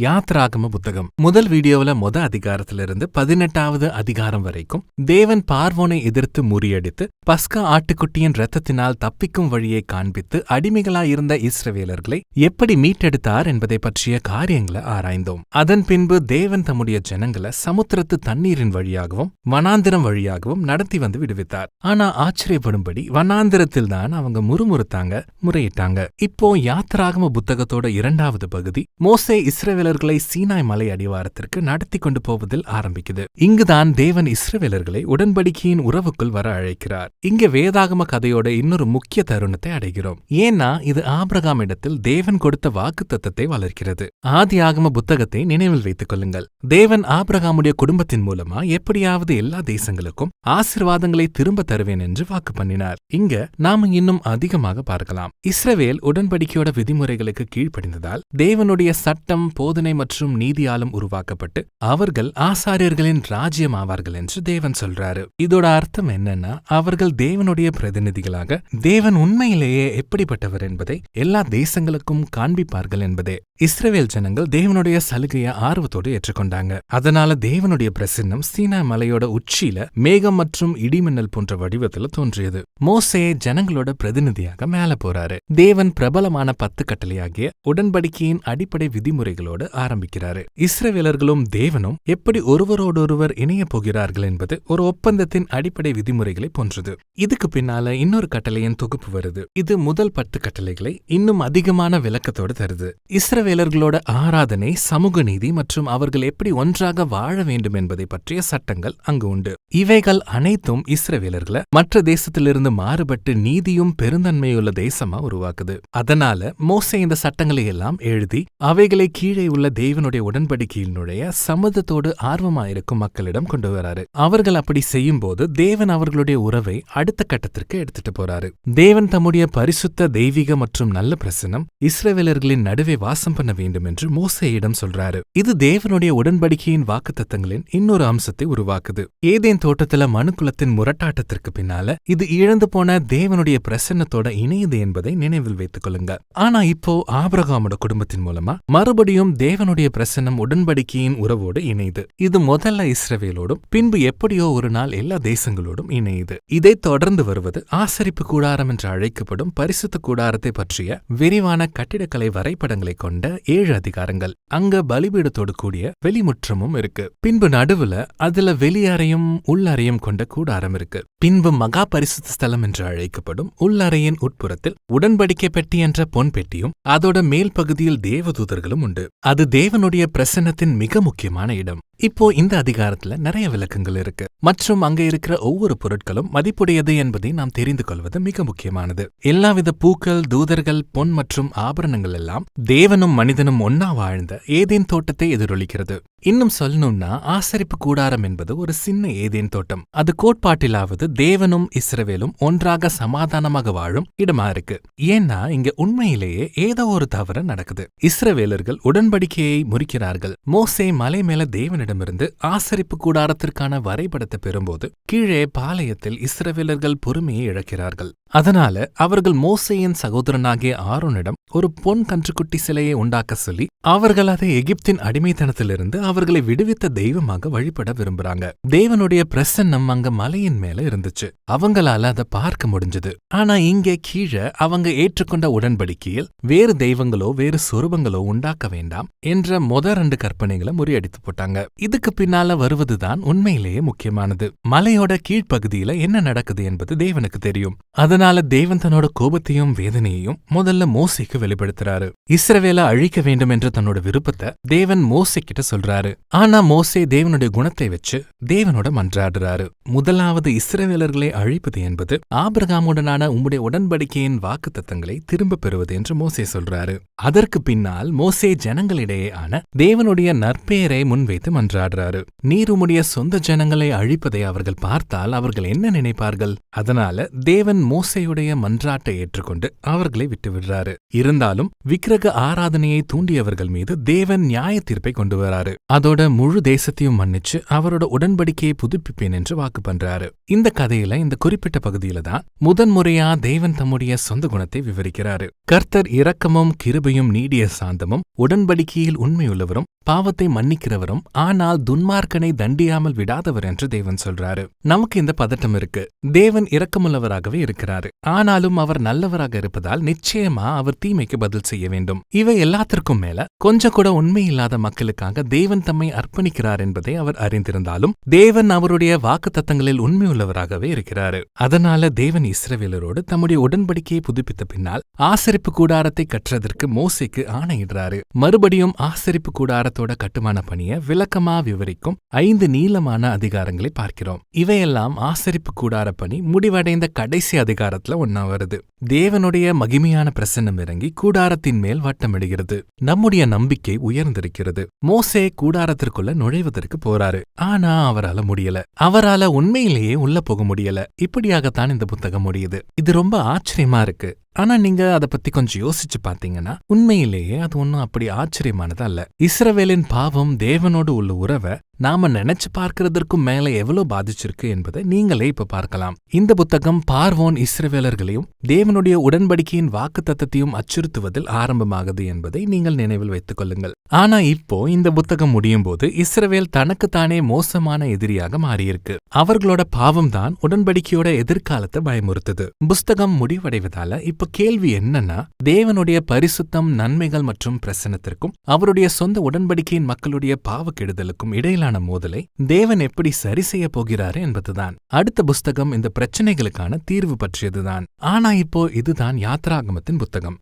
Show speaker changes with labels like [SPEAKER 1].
[SPEAKER 1] யாத்ராகம புத்தகம். முதல் வீடியோவில் மொத அதிகாரத்திலிருந்து பதினெட்டாவது அதிகாரம் வரைக்கும் தேவன் பார்வோனை எதிர்த்து முறியடித்து பஸ்கா ஆட்டுக்குட்டியின் ரத்தத்தினால் தப்பிக்கும் வழியை காண்பித்து அடிமைகளாயிருந்த இஸ்ரவேலர்களை எப்படி மீட்டெடுத்தார் என்பதை பற்றிய காரியங்களை ஆராய்ந்தோம். அதன் பின்பு தேவன் தம்முடைய ஜனங்களை சமுத்திரத்து தண்ணீரின் வழியாகவும் வனாந்திரம் வழியாகவும் நடத்தி வந்து விடுவித்தார். ஆனா ஆச்சரியப்படும்படி வனாந்திரத்தில்தான் அவங்க முறுமுறுத்தாங்க முறையிட்டாங்க. இப்போ யாத்ராகம புத்தகத்தோட இரண்டாவது பகுதி மோசே இஸ்ரவேலர்களை சீனாய் மலை அடிவாரத்திற்கு நடத்தி கொண்டு போவதில் ஆரம்பிக்குது. இங்குதான் தேவன் இஸ்ரவேலர்களை உடன்படிக்கையின் உறவுக்குள் வர அழைக்கிறார். இங்க வேதாகம கதையோட இன்னொரு முக்கிய தருணத்தை அடைகிறோம். ஏன்னா இது ஆபிரகாம் இடத்தில் தேவன் கொடுத்த வாக்கு தத்தத்தை வளர்க்கிறது. ஆதி ஆகம புத்தகத்தை நினைவில் வைத்துக் கொள்ளுங்கள். தேவன் ஆபிரகாமுடைய குடும்பத்தின் மூலமா எப்படியாவது எல்லா தேசங்களுக்கும் ஆசிர்வாதங்களை திரும்ப தருவேன் என்று வாக்கு பண்ணினார். இங்க நாம இன்னும் அதிகமாக பார்க்கலாம். இஸ்ரவேல் உடன்படிக்கையோட விதிமுறைகளுக்கு கீழ்ப்படிந்ததால் தேவனுடைய சட்டம் போது போதனை மற்றும் நீதியாலும் உருவாக்கப்பட்டு அவர்கள் ஆசாரியர்களின் ராஜ்யம் ஆவார்கள் என்று தேவன் சொல்றாரு. இதோட அர்த்தம் என்னன்னா அவர்கள் தேவனுடைய பிரதிநிதிகளாக தேவன் உண்மையிலேயே எப்படிப்பட்டவர் என்பதை எல்லா தேசங்களுக்கும் காண்பிப்பார்கள் என்பதே. இஸ்ரேல் ஜனங்கள் தேவனுடைய சலுகையை ஆர்வத்தோடு ஏற்றுக்கொண்டாங்க. அதனால தேவனுடைய பிரசன்னம் சீனா மலையோட உச்சியில மேகம் மற்றும் இடிமின்னல் போன்ற வடிவத்துல தோன்றியது. மோசே ஜனங்களோட பிரதிநிதியாக மேல போறாரு. தேவன் பிரபலமான பத்து கட்டளையாகிய உடன்படிக்கையின் அடிப்படை விதிமுறைகளோடு ஆரம்பிக்கிறாரு. இஸ்ரவேலர்களும் தேவனும் எப்படி ஒருவரோடொருவர் இணைய போகிறார்கள் என்பது ஒரு ஒப்பந்தத்தின் அடிப்படை விதிமுறைகளை போன்றது. இதுக்கு பின்னால இன்னொரு கட்டளையின் தொகுப்பு வருது. இது முதல் பத்து கட்டளைகளை இன்னும் அதிகமான விளக்கத்தோடு தருது. இஸ்ரவேலர்களோட ஆராதனை சமூக நீதி மற்றும் அவர்கள் எப்படி ஒன்றாக வாழ வேண்டும் என்பதை பற்றிய சட்டங்கள் அங்கு உண்டு. இவைகள் அனைத்தும் இஸ்ரவேலர்களை மற்ற தேசத்திலிருந்து மாறுபட்டு நீதியும் பெருந்தன்மையுள்ள தேசமா உருவாக்குது. அதனால மோசே இந்த சட்டங்களை எல்லாம் எழுதி அவைகளை கீழே உள்ள தேவனுடைய உடன்படிக்கையில் நுழைய சம்மதத்தோடு ஆர்வமாயிருக்கும் மக்களிடம் கொண்டு வராரு. அவர்கள் அப்படி செய்யும்போது தேவன் அவர்களுடைய உறவை அடுத்த கட்டத்திற்கு எடுத்துட்டு போறாரு. தேவன் தம்முடைய பரிசுத்த தெய்வீக மற்றும் நல்ல பிரசனம் இஸ்ரேவேலர்களின் நடுவே வாசம் பண்ண வேண்டும் என்று மோசையிடம் சொல்றாரு. இது தேவனுடைய உடன்படிக்கையின் வாக்குத்தத்தங்களின் இன்னொரு அம்சத்தை உருவாக்குது. ஏதேன் தோட்டத்துல மனுக்குலத்தின் முரட்டாட்டத்திற்கு பின்னால இது இழந்து போன தேவனுடைய பிரசன்னத்தோட இணையுது என்பதை நினைவில் வைத்துக் கொள்ளுங்க. ஆனா இப்போ ஆபிரகாமோட குடும்பத்தின் மூலமா மறுபடியும் தேவனுடைய பிரசன்னம் உடன்படிக்கையின் உறவோடு இணையுது இது முதல்ல இஸ்ரவேலோடும் பின்பு எப்படியோ ஒரு நாள் எல்லா தேசங்களோடும் இணையுது. இதை தொடர்ந்து வருவது ஆசரிப்பு கூடாரம் என்று அழைக்கப்படும் பரிசுத்த கூடாரத்தை பற்றிய விரிவான கட்டிடக்கலை வரைபடங்களை கொண்ட ஏழு அதிகாரங்கள். அங்க பலிபீடத்தோடு கூடிய வெளிமுற்றமும் இருக்கு. பின்பு நடுவுல அதுல வெளியறையும் உள்ளறையும் கொண்ட கூடாரம் இருக்கு. பின்பு மகா பரிசுத்த ஸ்தலம் என்று அழைக்கப்படும் உள்ளறையின் உட்புறத்தில் உடன்படிக்கை பெட்டி என்ற பொன் பெட்டியும் அதோட மேல் பகுதியில் தேவதூதர்களும் உண்டு. அது தேவனுடைய பிரசன்னத்தின் மிக முக்கியமான இடம். இப்போ இந்த அதிகாரத்துல நிறைய விளக்கங்கள் இருக்கு. மற்றும் அங்க இருக்கிற ஒவ்வொரு பொருட்களும் மதிப்புடையது என்பதை நாம் தெரிந்து கொள்வது மிக முக்கியமானது. எல்லாவித பூக்கள் தூதர்கள் பொன் மற்றும் ஆபரணங்கள் எல்லாம் தேவனும் மனிதனும் ஒன்னா வாழ்ந்த ஏதேன் தோட்டத்தை எதிரொலிக்கிறது. இன்னும் சொல்லணும்னா ஆசரிப்பு கூடாரம் என்பது ஒரு சின்ன ஏதேன் தோட்டம். அது கோட்பாட்டிலாவது தேவனும் இஸ்ரவேலும் ஒன்றாக சமாதானமாக வாழும் இடமா இருக்கு. ஏன்னா இங்க உண்மையிலேயே ஏதோ ஒரு தவறு நடக்குது. இஸ்ரவேலர்கள் உடன்படிக்கையை முறிக்கிறார்கள். மோசே மலை மேல தேவனிடமிருந்து ஆசரிப்பு கூடாரத்திற்கான வரைபடத்தை பெறும்போது கீழே பாளையத்தில் இஸ்ரவேலர்கள் பொறுமையை இழக்கிறார்கள். அதனால அவர்கள் மோசேயின் சகோதரனாகிய ஆரோனிடம் ஒரு பொன் கன்றுக்குட்டி சிலையை உண்டாக்க சொல்லி அவர்கள் அதை எகிப்தின் அடிமைத்தனத்திலிருந்து அவர்களை விடுவித்த தெய்வமாக வழிபட விரும்புறாங்க. தேவனுடைய பிரசன்னம் அங்க மலையின் மேல இருந்துச்சு. அவங்களால அதை பார்க்க முடிஞ்சது. ஆனா இங்கே கீழே அவங்க ஏற்றுக்கொண்ட உடன்படிக்கையில் வேறு தெய்வங்களோ வேறு சொருபங்களோ உண்டாக்க வேண்டாம் என்ற மொத ரெண்டு கற்பனைகளை முறியடித்து போட்டாங்க. இதுக்கு பின்னால வருவதுதான் உண்மையிலேயே முக்கியமானது. மலையோட கீழ்ப்பகுதியில என்ன நடக்குது என்பது தேவனுக்கு தெரியும். அதனால தேவன் தன்னோட கோபத்தையும் வேதனையையும் முதல்ல மோசைக்கு வெளிப்படுத்துறாரு. இஸ்ரவேல அழிக்க வேண்டும் என்ற தன்னோட விருப்பத்தை தேவன் மோசை கிட்ட சொல்றாரு. ஆனா மோசே தேவனுடைய குணத்தை வச்சு தேவனோட மன்றாடுறாரு. முதலாவது இஸ்ரவேலர்களை அழிப்பது என்பது ஆபிரகாமுடனான உம்முடைய உடன்படிக்கையின் வாக்கு தத்தங்களை திரும்ப பெறுவது என்று மோசே சொல்றாரு. அதற்கு பின்னால் மோசே ஜனங்களிடையே ஆன தேவனுடைய நற்பெயரை முன்வைத்து மன்றாடுறாரு. நீர் உம்முடைய சொந்த ஜனங்களை அழிப்பதை அவர்கள் பார்த்தால் அவர்கள் என்ன நினைப்பார்கள்? அதனால தேவன் மோசையுடைய மன்றாட்டை ஏற்றுக்கொண்டு அவர்களை விட்டு விடுறாரு இருந்தாலும் விக்கிரக ஆராதனையை தூண்டியவர்கள் மீது தேவன் நியாய தீர்ப்பை கொண்டு வராரு. அதோட முழு தேசத்தையும் மன்னிச்சு அவரோட உடன்படிக்கையை புதுப்பிப்பேன் என்று வாக்கு பண்றாரு. இந்த கதையில இந்த குறிப்பிட்ட பகுதியில தான் முதன்முறையா தேவன் தம்முடைய சொந்த குணத்தை விவரிக்கிறாரு. கர்த்தர் இரக்கமும் கிருபையும் நீடிய சாந்தமும் உடன்படிக்கையில் உண்மையுள்ளவரும் பாவத்தை மன்னிக்கிறவரும் ஆனால் துன்மார்க்கனை தண்டியாமல் விடாதவர் என்று தேவன் சொல்றாரு. நமக்கு இந்த பதட்டம் இருக்கு. தேவன் இரக்கமுள்ளவராகவே இருக்கிறார். ஆனாலும் அவர் நல்லவராக இருப்பதால் நிச்சயமா அவர் தீமைக்கு பதில் செய்ய வேண்டும். இவை எல்லாத்திற்கும் மேல கொஞ்சம் கூட உண்மை இல்லாத மக்களுக்காக தேவன் தம்மை அர்ப்பணிக்கிறார் என்பதை அவர் அறிந்திருந்தாலும் தேவன் அவருடைய வாக்கு தத்தங்களில் உண்மையுள்ளவராகவே இருக்கிறாரு. அதனால தேவன் இஸ்ரவேலரோடு தம்முடைய உடன்படிக்கையை புதுப்பித்த பின்னால் ஆசரிப்பு கூடாரத்தை கற்றதற்கு மோசைக்கு ஆணையிடுறாரு. மறுபடியும் ஆசரிப்பு கூடாரத்தோட கட்டுமான பணியை விளக்கமா விவரிக்கும் ஐந்து நீளமான அதிகாரங்களை பார்க்கிறோம். இவையெல்லாம் ஆசரிப்பு கூடார பணி முடிவடைந்த கடைசி அதிகாரத்துல ஒன்னா வருது. தேவனுடைய மகிமையான பிரசன்னம் இறங்கி கூடாரத்தின் மேல் வட்டமிடுகிறது. நம்முடைய நம்பிக்கை உயர்ந்திருக்கிறது. மோசே கூடாரத்திற்குள்ள நுழைவதற்கு போறாரு. ஆனா அவரால முடியல. அவரால உண்மையிலேயே உள்ள போக முடியல. இப்படியாகத்தான் இந்த புத்தகம் முடியுது. இது ரொம்ப ஆச்சரியமா இருக்கு. ஆனா நீங்க அத பத்தி கொஞ்சம் யோசிச்சு பாத்தீங்கன்னா உண்மையிலேயே அது ஒன்றும் அப்படி ஆச்சரியமானதா அல்ல இஸ்ரவேலின் பாவம் தேவனோடு உள்ள உறவை நாம நினைச்சு பார்க்கறதற்கும் மேல எவ்வளவு பாதிச்சிருக்கு என்பதை நீங்களே இப்ப பார்க்கலாம். இந்த புத்தகம் பார்வோன் இஸ்ரவேலர்களையும் தேவனுடைய உடன்படிக்கையின் வாக்கு தத்தத்தையும் அச்சுறுத்துவதில் ஆரம்பமாகுது என்பதை நீங்கள் நினைவில் வைத்துக் கொள்ளுங்கள். ஆனா இப்போ இந்த புத்தகம் முடியும் போது இஸ்ரவேல் தனக்குத்தானே மோசமான எதிரியாக மாறியிருக்கு. அவர்களோட பாவம் தான் உடன்படிக்கையோட எதிர்காலத்தை பயமுறுத்துது. புஸ்தகம் முடிவடைவதால இப்ப கேள்வி என்னன்னா தேவனுடைய பரிசுத்தம் நன்மைகள் மற்றும் பிரசனத்திற்கும் அவருடைய சொந்த உடன்படிக்கையின் மக்களுடைய பாவக்கெடுதலுக்கும் இடையிலான மோதலை தேவன் எப்படி சரி செய்ய போகிறாரு என்பதுதான். அடுத்த புஸ்தகம் இந்த பிரச்சனைகளுக்கான தீர்வு பற்றியதுதான். ஆனா இப்போ இதுதான் யாத்ராகமத்தின் புத்தகம்.